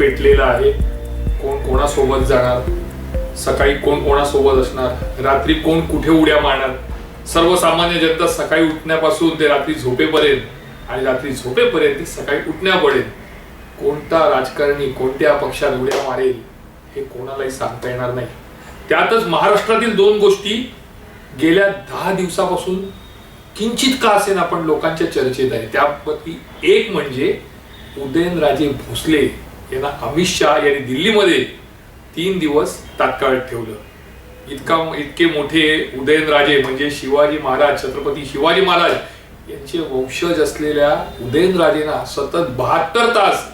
पेटलेलं आहे. कोण कोणासोबत जाणार? सकाळी कोण कोणासोबत असणार? रात्री कोण कुठे उड्या मारणार? सर्वसामान्य जनता सकाळी उठण्यापासून ते रात्री झोपेपर्यंत आणि रात्री झोपेपर्यंत ते सकाळी उठण्यापर्यंत कोणता राजकारणी कोणत्या पक्षात उड्या मारेल हे कोणालाही सांगता येणार नाही. त्यातच महाराष्ट्रातील दोन गोष्टी गेल्या दहा दिवसापासून किंचित का असेल आपण लोकांच्या चर्चेत आहे. त्यापैकी एक म्हणजे उदयनराजे भोसले यांना अमित शहा यांनी दिल्लीमध्ये तीन दिवस तात्काळ ठेवलं. इतका इतके मोठे उदयनराजे म्हणजे शिवाजी महाराज छत्रपती शिवाजी महाराज यांचे वंशज असलेल्या उदयनराजेंना सतत बहात्तर तास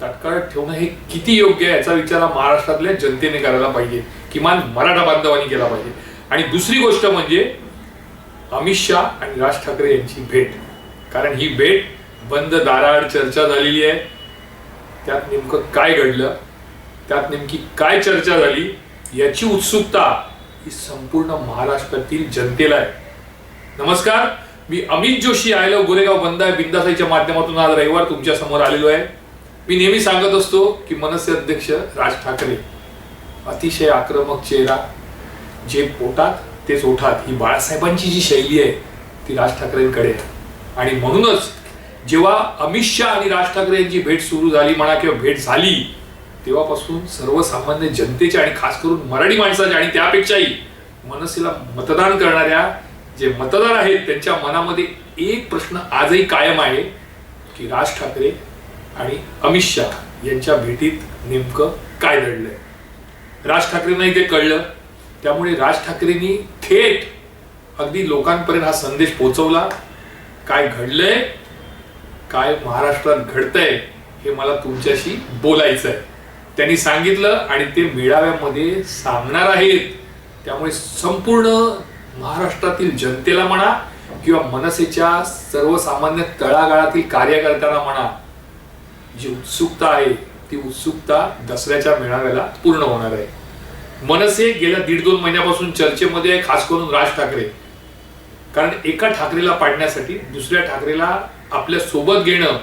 तात्काळ ठेवणं हे किती योग्य आहे याचा विचार हा महाराष्ट्रातल्या जनतेने करायला पाहिजे. किमान मराठा बांधवांनी केला पाहिजे. आणि दुसरी गोष्ट म्हणजे अमित शहा आणि राज ठाकरे यांची भेट. कारण ही भेट बंद दाराआड चर्चा झालेली आहे. त्यात नेमकं काय घडलं त्यात नेमकी काय चर्चा झाली याची उत्सुकता ही संपूर्ण महाराष्ट्रातील जनतेला आहे. नमस्कार मी अमित जोशी आयलो गोरेगाव बंद आहे. बिंदासाईच्या माध्यमातून आज रविवार तुमच्यासमोर आलेलो आहे. मी नेहमी सांगत असतो की मनसे अध्यक्ष राज ठाकरे अतिशय आक्रमक चेहरा जे पोटात तेच ओठात. ही बाळासाहेबांची जी शैली आहे ती राज ठाकरेंकडे आहे. आणि म्हणूनच जेव्हा अमित शहा आणि राज ठाकरे यांची भेट सुरू झाली म्हणा किंवा भेट झाली तेव्हापासून सर्वसामान्य जनतेच्या आणि खास करून मराठी माणसाच्या आणि त्यापेक्षाही मनसेला मतदान करणाऱ्या जे मतदार आहेत त्यांच्या मनामध्ये एक प्रश्न आजही कायम आहे की राज ठाकरे आणि अमित शहा यांच्या भेटीत नेमकं काय घडलंय? राज ठाकरेंनाही ते कळलं. त्यामुळे राज ठाकरेंनी थेट अगदी लोकांपर्यंत हा संदेश पोहोचवला. काय घडलंय? काय महाराष्ट्रात घडतंय हे मला तुमच्याशी बोलायचं आहे त्यांनी सांगितलं आणि ते मेळाव्यामध्ये सांगणार आहेत. त्यामुळे संपूर्ण महाराष्ट्रातील जनतेला म्हणा किंवा मनसेच्या सर्वसामान्य तळागाळातील कार्यकर्त्यांना म्हणा जी उत्सुकता आहे ती उत्सुकता दसऱ्याच्या मेळाव्याला पूर्ण होणार आहे. मनसे गेल्या दीड दोन महिन्यापासून चर्चेमध्ये आहे, खास करून राज ठाकरे. कारण एका ठाकरेला पाडण्यासाठी दुसऱ्या ठाकरेला आपल्यासोबत घेणं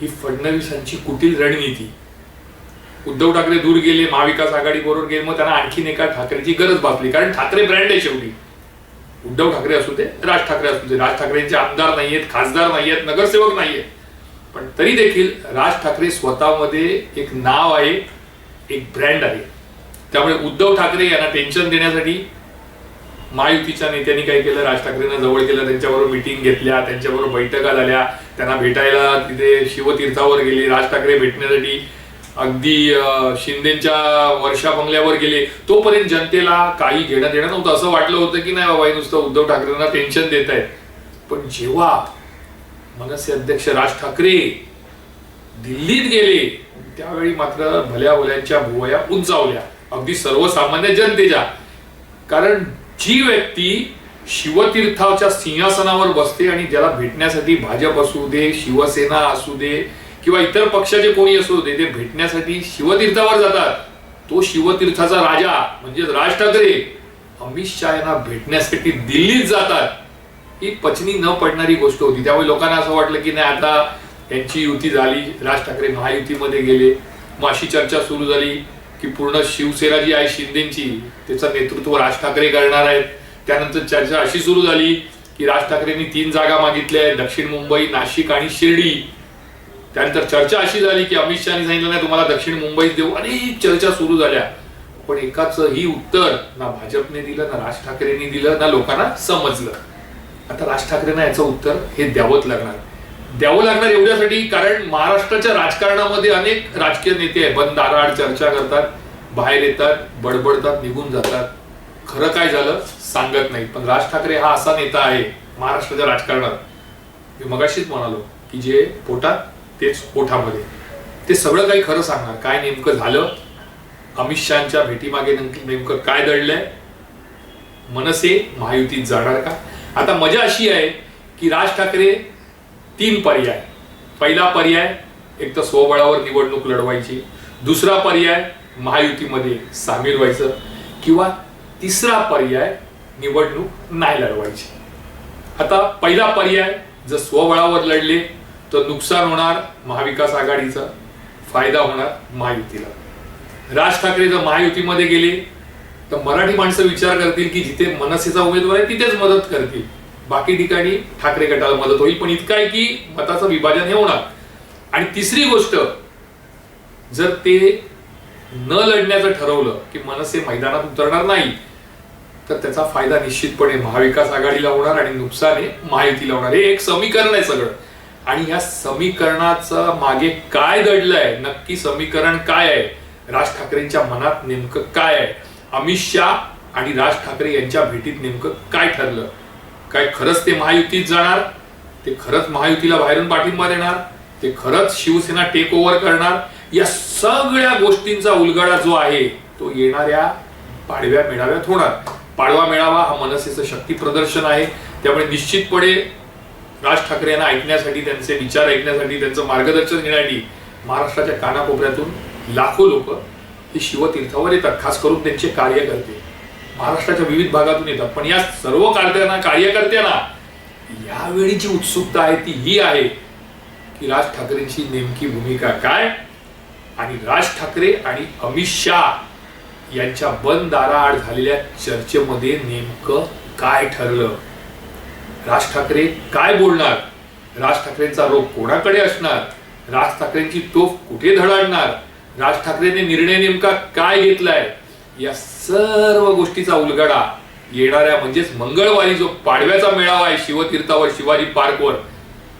ही फडणवीसांची कुटील रणनीती. उद्धव ठाकरे दूर गेले महाविकास आघाडी बरोबर गेले मग त्यांना आणखीन एका ठाकरेची गरज भासली. कारण ठाकरे ब्रँड आहे शेवटी. उद्धव ठाकरे असू दे राज ठाकरे असू दे. राज ठाकरेंचे आमदार नाहीयेत खासदार नाहीयेत नगरसेवक नाहीयेत. पण तरी देखील राज ठाकरे स्वतःमध्ये एक नाव आहे एक ब्रँड आहे. त्यामुळे उद्धव ठाकरे यांना टेन्शन देण्यासाठी महायुतीच्या नेत्यांनी काय केलं? राज ठाकरेंना जवळ केलं त्यांच्याबरोबर मिटिंग घेतल्या त्यांच्याबरोबर बैठका झाल्या. त्यांना भेटायला तिथे शिवतीर्थावर गेले. राज ठाकरे भेटण्यासाठी अगदी शिंदेच्या वर्षा बंगल्यावर गेले. तोपर्यंत जनतेला काही घेणं देणं नव्हतं. असं वाटलं होतं की नाही बाबा नुसतं उद्धव ठाकरेंना टेन्शन देत आहेत. पण जेव्हा मनसे अध्यक्ष राज ठाकरे दिल्लीत गेले त्यावेळी मात्र भल्या भोल्यांच्या भुवया उंचावल्या. अगदी सर्वसामान्य जनतेच्या. कारण जी व्यक्ती शिवतीर्थाच्या सिंहासनावर बसते आणि ज्याला भेटण्यासाठी भाजप असू दे शिवसेना असू दे किंवा इतर पक्षाचे कोणी असू दे ते भेटण्यासाठी शिवतीर्थावर जातात. तो शिवतीर्थाचा राजा म्हणजे राज ठाकरे अमित शहा यांना भेटण्यासाठी दिल्लीत जातात. ही पचनी न पडणारी गोष्ट होती. त्यामुळे लोकांना असं वाटलं की नाही आता यांची युती झाली. राज ठाकरे महायुतीमध्ये गेले. मग अशी चर्चा सुरू झाली. की पूर्ण शिवसेना जी आहे शिंदेची त्याचं नेतृत्व राज ठाकरे करणार आहेत. त्यानंतर चर्चा अशी सुरू झाली की राज ठाकरेंनी तीन जागा मागितल्या आहेत दक्षिण मुंबई नाशिक आणि शिर्डी. त्यानंतर चर्चा अशी झाली की अमित शहानी सांगितलं नाही तुम्हाला दक्षिण मुंबईत देऊ. अनेक चर्चा सुरू झाल्या. पण एकाच ही उत्तर ना भाजपने दिलं ना राज ठाकरेंनी दिलं ना लोकांना समजलं. आता राज ठाकरेंना याचं उत्तर हे द्यावंच लागणार. द्यावं लागणार एवढ्यासाठी कारण महाराष्ट्राच्या राजकारणामध्ये अनेक राजकीय नेते आहे बंद दाराआड चर्चा करतात बाहेर येतात बडबडतात निघून जातात. खरं काय झालं? सांगत नाही पण राज ठाकरे हा असा नेता आहे महाराष्ट्राच्या राजकारणात. मी मगाशीच म्हणालो की जे पोटात तेच पोटामध्ये ते सगळं काही खरं सांगणार. काय नेमकं झालं? अमित शहाच्या भेटीमागे नेमकं नेमकं काय दडलंय मनसे महायुतीत जाणार का? आता मजा अशी आहे की राज ठाकरे तीन पर्याय. पहिला पर्याय एक तर स्वबळावर निवडणूक लढवायची. दुसरा पर्याय महायुतीमध्ये सामील व्हायचं. किंवा तिसरा पर्याय निवडणूक नाही लढवायची. आता पहिला पर्याय जर स्वबळावर लढले तर नुकसान होणार महाविकास आघाडीचं फायदा होणार महायुतीला. राज ठाकरे जर महायुतीमध्ये गेले तर मराठी माणसं विचार करतील की जिथे मनसेचा उमेदवार आहे तिथेच मदत करतील. बाकी ठिकाणी ठाकरे गटाला मदत होईल. पण इतकं आहे की मताचं विभाजन हे होणार. आणि तिसरी गोष्ट जर ते न लढण्याचं ठरवलं की मनसे मैदानात उतरणार नाही तर त्याचा फायदा निश्चितपणे महाविकास आघाडीला होणार आणि नुकसान हे महायुतीला होणार. हे एक समीकरण आहे सगळं. आणि या समीकरणाचं मागे काय दडलंय? नक्की समीकरण काय आहे? राज ठाकरेंच्या मनात नेमकं काय आहे? अमित शाह आणि राज ठाकरे यांच्या भेटीत नेमकं काय ठरलं? काय खरंच ते महायुतीत जाणार? ते खरंच महायुतीला बाहेरून पाठिंबा देणार? ते खरंच शिवसेना टेक ओव्हर करणार? या सगळ्या गोष्टींचा उलगडा जो आहे तो येणाऱ्या पाडव्या मेळाव्यात होणार. पाडवा मेळावा हा मनसेचं शक्ती प्रदर्शन आहे. त्यामुळे निश्चितपणे राज ठाकरे यांना ऐकण्यासाठी त्यांचे विचार ऐकण्यासाठी त्यांचं मार्गदर्शन घेण्यासाठी महाराष्ट्राच्या कानाकोपऱ्यातून लाखो लोक हे शिवतीर्थावर येतात. खास करून त्यांचे कार्यकर्ते. महाराष्ट्राच्या विविध भागातून येतात. पण या सर्व कार्यकर्त्यांना कार्यकर्त्यांना यावेळी जी उत्सुकता आहे ती ही आहे की राज ठाकरेंची नेमकी भूमिका काय? आणि राज ठाकरे आणि अमित शाह यांच्या बंद दाराआड झालेल्या चर्चेमध्ये नेमकं काय ठरलं? राज ठाकरे काय बोलणार? राज ठाकरेंचा रोग कोणाकडे असणार? राज ठाकरेंची तोफ कुठे धडाडणार? राज ठाकरेने निर्णय नेमका काय घेतलाय? या सर्व गोष्टीचा उलगडा येणाऱ्या म्हणजेच मंगळवारी जो पाडव्याचा मेळावा आहे शिवतीर्थावर शिवाजी पार्कवर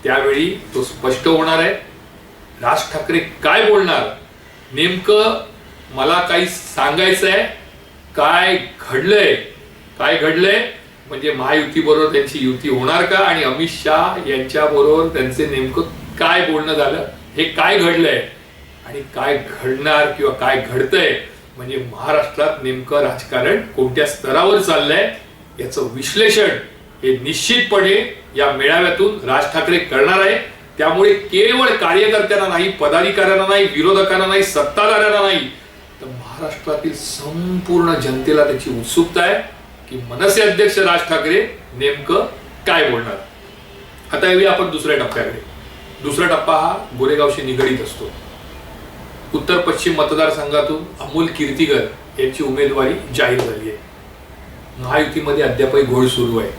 त्यावेळी तो स्पष्ट होणार आहे. राज ठाकरे काय बोलणार? नेमकं मला काही सांगायचं आहे. काय घडलंय? काय घडलंय? म्हणजे महायुतीबरोबर त्यांची युती होणार का? आणि अमित शाह यांच्या बरोबर त्यांचे नेमकं काय बोलणं झालं? हे काय घडलंय? आणि काय घडणार किंवा काय घडतंय? म्हणजे महाराष्ट्रात नेमकं राजकारण कोणत्या स्तरावर चाललंय याचं विश्लेषण हे निश्चितपणे या मेळाव्यातून राज ठाकरे करणार आहे. त्यामुळे केवळ कार्यकर्त्यांना नाही पदाधिकाऱ्यांना नाही विरोधकांना नाही सत्ताधाऱ्यांना नाही तर महाराष्ट्रातील संपूर्ण जनतेला त्याची उत्सुकता आहे की मनसे अध्यक्ष राज ठाकरे नेमकं काय बोलणार. आता येऊया आपण दुसऱ्या टप्प्याकडे. दुसरा टप्पा हा गोरेगावशी निगडीत असतो. उत्तर पश्चिम मतदारसंघातून अमोल कीर्तीकर यांची उमेदवारी जाहीर झाली आहे. महायुतीमध्ये अद्यापही घोळ सुरू आहे.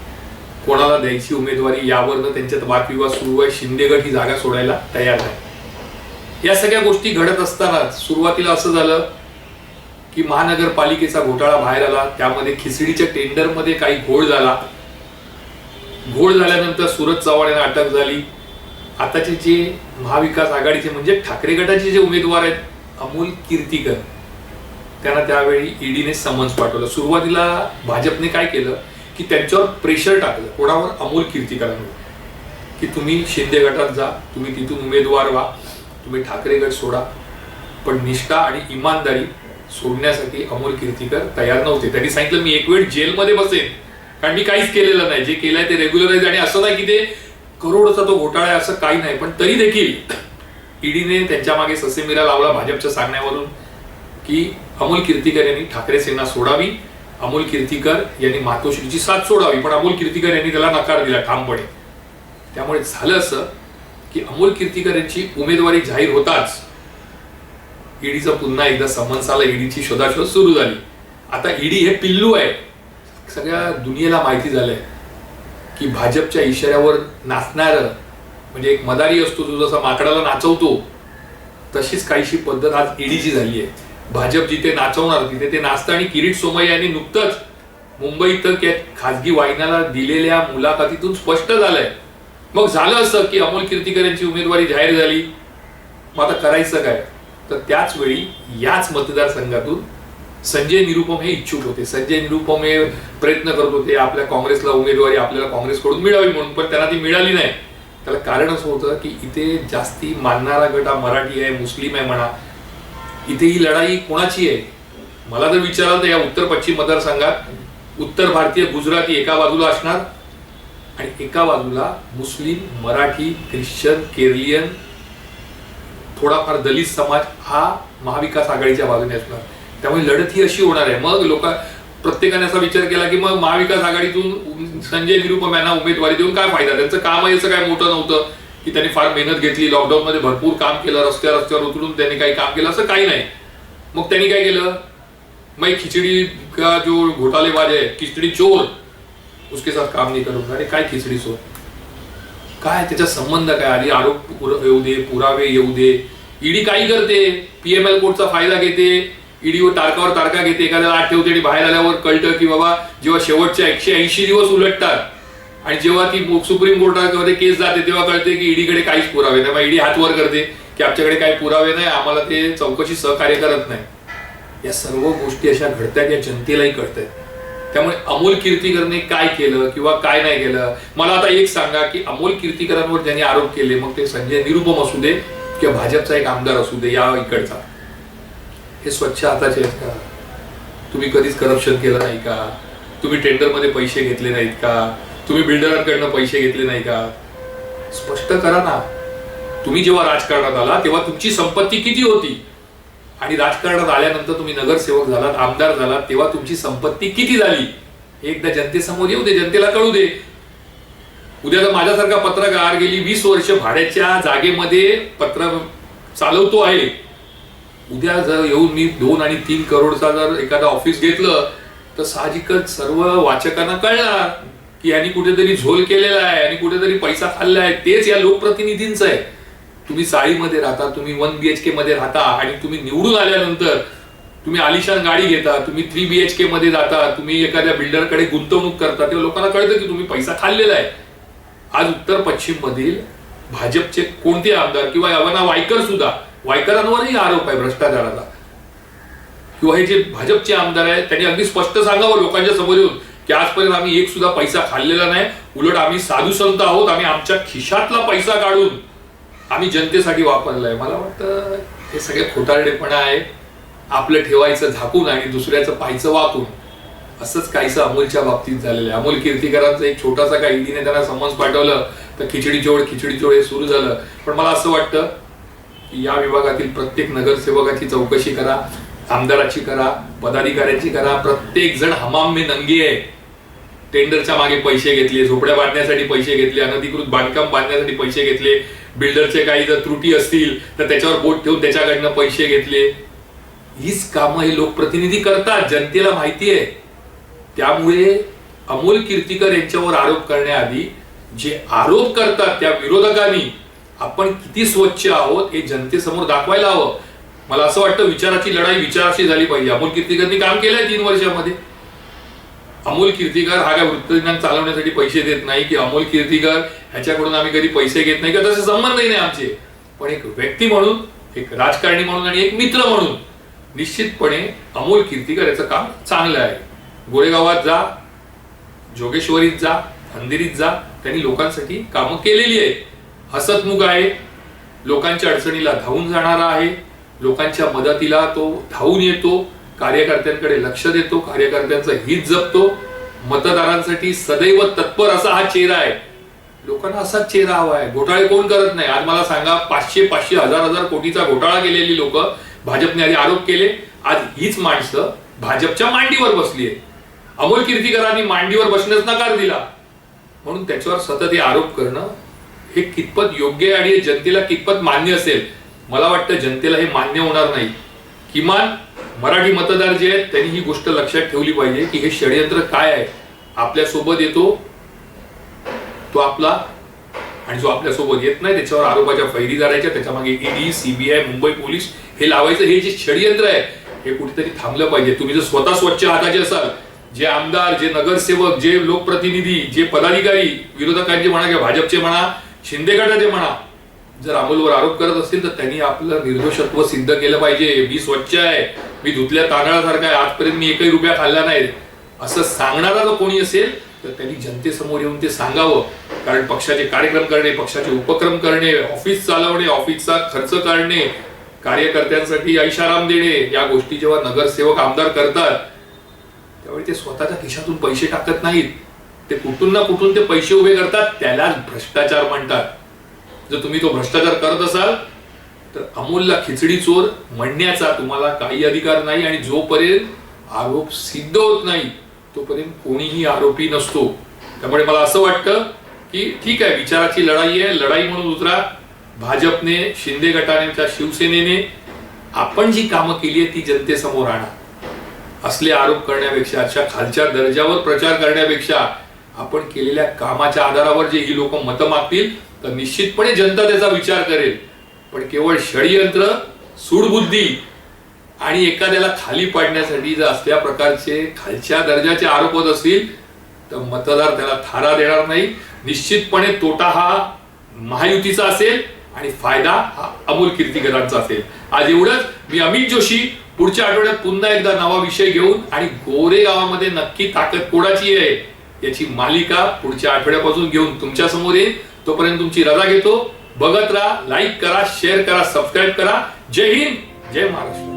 कोणाला द्यायची उमेदवारी यावरनं त्यांच्यात वादविवाद सुरू आहे. शिंदेगड ही जागा सोडायला तयार आहे. या सगळ्या गोष्टी घडत असतानाच सुरुवातीला असं झालं की महानगरपालिकेचा घोटाळा बाहेर आला. त्यामध्ये खिचडीच्या टेंडरमध्ये काही घोळ झाला. घोळ झाल्यानंतर सुरत चव्हाण यांना अटक झाली. आताचे जे महाविकास आघाडीचे म्हणजे ठाकरे गटाचे जे उमेदवार आहेत अमोल कीर्तीकर त्यांना त्यावेळी ईडीने समन्स पाठवलं. सुरुवातीला भाजपने काय केलं की त्यांच्यावर प्रेशर टाकलं. कोणावर? अमोल कीर्तीकरांवर. की तुम्ही शिंदे गटात जा तुम्ही तिथून उमेदवार व्हा तुम्ही ठाकरे गट सोडा. पण निष्ठा आणि इमानदारी सोडण्यासाठी अमोल कीर्तीकर तयार नव्हते. त्यांनी सांगितलं मी एक वेळ जेलमध्ये बसेन. कारण मी काहीच केलेलं नाही. जे केलंय ते रेग्युलराईज आणि असं नाही की ते करोडचा तो घोटाळा आहे असं काही नाही पण तरी देखील ईडीने त्यांच्या मागे ससेमिरा लावला भाजपच्या सांगण्यावरून की अमोल कीर्तीकर यांनी ठाकरे सेना सोडावी अमोल कीर्तीकर यांनी मातोश्रीची साथ सोडावी पण अमोल कीर्तीकर यांनी त्याला नकार दिला ठामपणे. त्यामुळे झालं असं की अमोल कीर्तीकर यांची उमेदवारी जाहीर होताच ईडीचा पुन्हा एकदा समन्स आला ईडीची शोधाशोध सुरू झाली. आता ईडी हे पिल्लू आहे. सगळ्या दुनियेला माहिती झालंय. की भाजपच्या इशाऱ्यावर नाचणार म्हणजे एक मदारी असतो तो जसा माकडाला नाचवतो तशीच काहीशी पद्धत आज ईडीची झाली आहे. भाजप जिथे नाचवणार तिथे ते नाचतं आणि किरीट सोमय्या यांनी नुकतंच मुंबईत त्या खासगी वाहिन्याला दिलेल्या मुलाखतीतून स्पष्ट झालंय. मग झालं असं की अमोल कीर्तीकर यांची उमेदवारी जाहीर झाली. मग आता करायचं काय? तर त्याच वेळी याच मतदारसंघातून संजय निरुपम हे इच्छुक होते. संजय निरुपम हे प्रयत्न करत होते आपल्या काँग्रेसला उमेदवारी आपल्याला काँग्रेसकडून मिळावी म्हणून पण त्यांना ती मिळाली नाही. त्याला कारण असं होतं की इथे जास्ती मानणारा गट हा मराठी आहे मुस्लिम आहे म्हणा. इथे ही लढाई कोणाची आहे? मला जर विचाराल तर या उत्तर पश्चिम मतदारसंघात उत्तर भारतीय गुजराती एका बाजूला असणार आणि एका बाजूला मुस्लिम मराठी ख्रिश्चन केरलियन थोडाफार दलित समाज हा महाविकास आघाडीच्या बाजूने असणार. त्यामुळे लढत ही अशी होणार आहे. मग लोक प्रत्येकाने असा विचार केला की मग महाविकास आघाडीतून संजय निरुपम यांना उमेदवारी देऊन काय फायदा? त्यांचं काम असं काय मोठं नव्हतं की त्यांनी फार मेहनत घेतली लॉकडाऊन मध्ये भरपूर काम केलं रस्त्या रस्त्यावर उतरून त्यांनी काही काम केलं असं काही नाही. मग त्यांनी काय केलं? मग खिचडी का जो घोटालेबाज आहे खिचडी चोर उसके साथ काम नाही करू. अरे काय खिचडी चोर? काय त्याचा संबंध काय? आधी आरोप येऊ दे पुरावे येऊ दे. ईडी काही करते पीएमएल कोडचा फायदा घेते. ईडीओ तारकावर तारका घेते एखाद्याला आठ ठेवते आणि बाहेर आल्यावर कळतं की बाबा जेव्हा शेवटच्या एकशे ऐंशी दिवस उलटतात आणि जेव्हा ती सुप्रीम कोर्टामध्ये केस जाते तेव्हा कळते की ईडीकडे काहीच पुरावे नाही. मग ईडी हातवर करते की आमच्याकडे काही पुरावे नाही आम्हाला ते चौकशी सहकार्य करत नाही. या सर्व गोष्टी अशा घडतात या जनतेलाही कळत त्यामुळे अमोल कीर्तीकरने काय केलं किंवा काय नाही केलं? मला आता एक सांगा की अमोल कीर्तीकरांवर ज्यांनी आरोप केले मग ते संजय निरुपम असू दे किंवा भाजपचा एक आमदार असू दे या इकडचा. हे स्वच्छ हाताचे आहेत का? तुम्ही कधीच करप्शन केलं नाही का? तुम्ही टेंडरमध्ये पैसे घेतले नाहीत का? तुम्ही बिल्डरांकडनं पैसे घेतले नाही का? स्पष्ट करा ना. तुम्ही जेव्हा राजकारणात आला तेव्हा तुमची संपत्ती किती होती? आणि राजकारणात आल्यानंतर तुम्ही नगरसेवक झालात आमदार झालात तेव्हा तुमची संपत्ती किती झाली? एकदा जनतेसमोर येऊ दे जनतेला कळू दे. उद्या जर माझ्यासारखा पत्रकार गेली वीस वर्ष भाड्याच्या जागेमध्ये पत्र चालवतो आहे उद्या जर येऊन मी दोन आणि तीन करोडचा जर एखादा ऑफिस घेतलं तर साहजिकच सर्व वाचकांना कळणार की यांनी कुठेतरी झोल केलेला आहे आणि कुठेतरी पैसा खाल्ला आहे. तेच या लोकप्रतिनिधींचं आहे. तुम्ही चाळीमध्ये राहता तुम्ही वन बी एच के मध्ये राहता आणि तुम्ही निवडून आल्यानंतर तुम्ही आलिशान गाडी घेता तुम्ही थ्री बी एच के मध्ये जाता तुम्ही एखाद्या बिल्डरकडे गुंतवणूक करता तेव्हा लोकांना कळतं की तुम्ही पैसा खाल्लेला आहे. आज उत्तर पश्चिम मधील भाजपचे कोणते आमदार किंवा यवना वायकर सुद्धा वायकरांवरही आरोप आहे भ्रष्टाचाराचा. किंवा हे जे भाजपचे आमदार आहेत त्यांनी अगदी स्पष्ट सांगावं लोकांच्या समोर येऊन की आजपर्यंत आम्ही एक सुद्धा पैसा खाल्लेला नाही. उलट आम्ही साधू संत आहोत आम्ही आमच्या खिशातला पैसा काढून आम्ही जनतेसाठी वापरलाय. मला वाटतं हे सगळे खोटारडेपणा आहे. आपलं ठेवायचं झाकून आणि दुसऱ्याचं पाहायचं वाकून असंच काहीसं अमोलच्या बाबतीत झालेलं आहे. अमोल कीर्तीकरांचा एक छोटासा काही ईडीने त्यांना समन्स पाठवलं तर खिचडी चोळ खिचडी चोळ हे सुरू झालं. पण मला असं वाटतं या विभागातील प्रत्येक नगरसेवकाची चौकशी करा आमदाराची करा पदाधिकाऱ्याची करा. प्रत्येक जण हमाम में नंगी आहे. टेंडरच्या मागे पैसे घेतले झोपड्या बांधण्यासाठी पैसे घेतले अनधिकृत बांधकाम बांधण्यासाठी पैसे घेतले. बिल्डरचे काही जर त्रुटी असतील तर त्याच्यावर बोट ठेवून त्याच्याकडनं पैसे घेतले. हीच कामं हे लोकप्रतिनिधी करतात जनतेला माहिती आहे. त्यामुळे अमोल कीर्तीकर यांच्यावर आरोप करण्याआधी जे आरोप करतात त्या विरोधकांनी आपण किती स्वच्छ आहोत हे जनतेसमोर दाखवायला हवं. मला असं वाटतं विचाराची लढाई विचाराशी झाली पाहिजे. अमोल कीर्तिकरनी काम केलंय तीन वर्षामध्ये. अमोल कीर्तीकर हा काय वृत्तदिनांक चालवण्यासाठी पैसे देत नाही की अमोल कीर्तीकर ह्याच्याकडून आम्ही कधी पैसे घेत नाही किंवा तसे संबंधही नाही आमचे. पण एक व्यक्ती म्हणून एक राजकारणी म्हणून आणि एक मित्र म्हणून निश्चितपणे अमोल कीर्तीकर याचं काम चांगलं आहे. गोळेगावात जा जोगेश्वरीत जा अंधेरीत जा त्यांनी लोकांसाठी कामं केलेली आहे हसतमुख आहे. लोकांच्या अडचणीला धावून जाणारा आहे. लोकांच्या मदतीला तो धावून येतो. कार्यकर्त्यांकडे लक्ष देतो. कार्यकर्त्यांचं हित जपतो. मतदारांसाठी सदैव तत्पर असा हा चेहरा आहे. लोकांना असाच चेहरा हवा आहे. घोटाळे कोण करत नाही? आज मला सांगा पाचशे पाचशे हजार हजार कोटीचा घोटाळा केलेली लोक भाजपने आधी आरोप केले. आज हीच माणसं भाजपच्या मांडीवर बसली आहे अमोल कीर्तीकरांनी मांडीवर बसण्यास नकार दिला. म्हणून त्याच्यावर सतत हे आरोप करणं हे कितपत योग्य आहे आणि हे जनतेला कितपत मान्य असेल? मला वाटतं जनतेला हे मान्य होणार नाही. किमान मराठी मतदार जे आहेत त्यांनी ही गोष्ट लक्षात ठेवली पाहिजे की हे षडयंत्र काय आहे. आपल्यासोबत येतो तो आपला आणि जो आपल्यासोबत येत नाही त्याच्यावर आरोपाच्या फैरी करायच्या त्याच्यामागे ईडी सीबीआय मुंबई पोलीस हे लावायचं हे जे षडयंत्र आहे हे कुठेतरी थांबलं पाहिजे. तुम्ही जर स्वतः स्वच्छ हाताचे असाल जे आमदार जे नगरसेवक जे लोकप्रतिनिधी जे पदाधिकारी विरोधकांचे म्हणा किंवा भाजपचे म्हणा शिंदे गटाचे म्हणा जर अमोलवर आरोप करत असतील तर त्यांनी आपलं निर्दोषत्व सिद्ध केलं पाहिजे. मी स्वच्छ आहे. मी धुतल्या तांदळासारखा आहे. आजपर्यंत मी एकही रुपया खाल्ला नाही. असं सांगणारा जर कोणी असेल तर त्यांनी जनतेसमोर येऊन ते सांगावं. कारण पक्षाचे कार्यक्रम करणे पक्षाचे उपक्रम करणे ऑफिस चालवणे ऑफिसचा खर्च काढणे कार्यकर्त्यांसाठी ऐशाराम देणे या गोष्टी जेव्हा नगरसेवक आमदार करतात त्यावेळी ते स्वतःच्या खिशातून पैसे टाकत नाहीत. ते कुठून ना कुठून ते पैसे उभे करतात त्यालाच भ्रष्टाचार म्हणतात. जर तुम्ही तो भ्रष्टाचार करत असाल तर अमोलला खिचडी चोर म्हणण्याचा तुम्हाला काही अधिकार नाही आणि जोपर्यंत आरोप सिद्ध होत नाही तोपर्यंत कोणीही आरोपी नसतो. त्यामुळे मला असं वाटतं की ठीक आहे विचाराची लढाई आहे लढाई म्हणून उतरा. भाजपने शिंदे गटाने त्या शिवसेनेने आपण जी कामं केली आहे ती जनतेसमोर आणा. असले आरोप करण्यापेक्षा अशा खालच्या दर्जावर प्रचार करण्यापेक्षा आपण केलेल्या कामाच्या आधारावर जे ही लोक मतं मागतील तर निश्चितपणे जनता त्याचा विचार करेल. पण केवळ षडयंत्र सूडबुद्धी आणि एखाद्याला खाली पाडण्यासाठी जर असल्या प्रकारचे खालच्या दर्जाचे आरोप होत असतील तर मतदार त्याला थारा देणार नाही. निश्चितपणे तोटा हा महायुतीचा असेल आणि फायदा हा अमोल कीर्तीकरांचा असेल. आज एवढंच. मी अमित जोशी पुढच्या आठवड्यात पुन्हा एकदा नवा विषय घेऊन आणि गोरे गावामध्ये नक्की ताकद कोणाची आहे? याची मालिका पुढच्या आठवड्यापासून घेऊन तुमच्यासमोर येईल. तोपर्यंत तुमची रजा घेतो. बघत राहा लाईक करा शेअर करा सबस्क्राईब करा. जय हिंद जय महाराष्ट्र.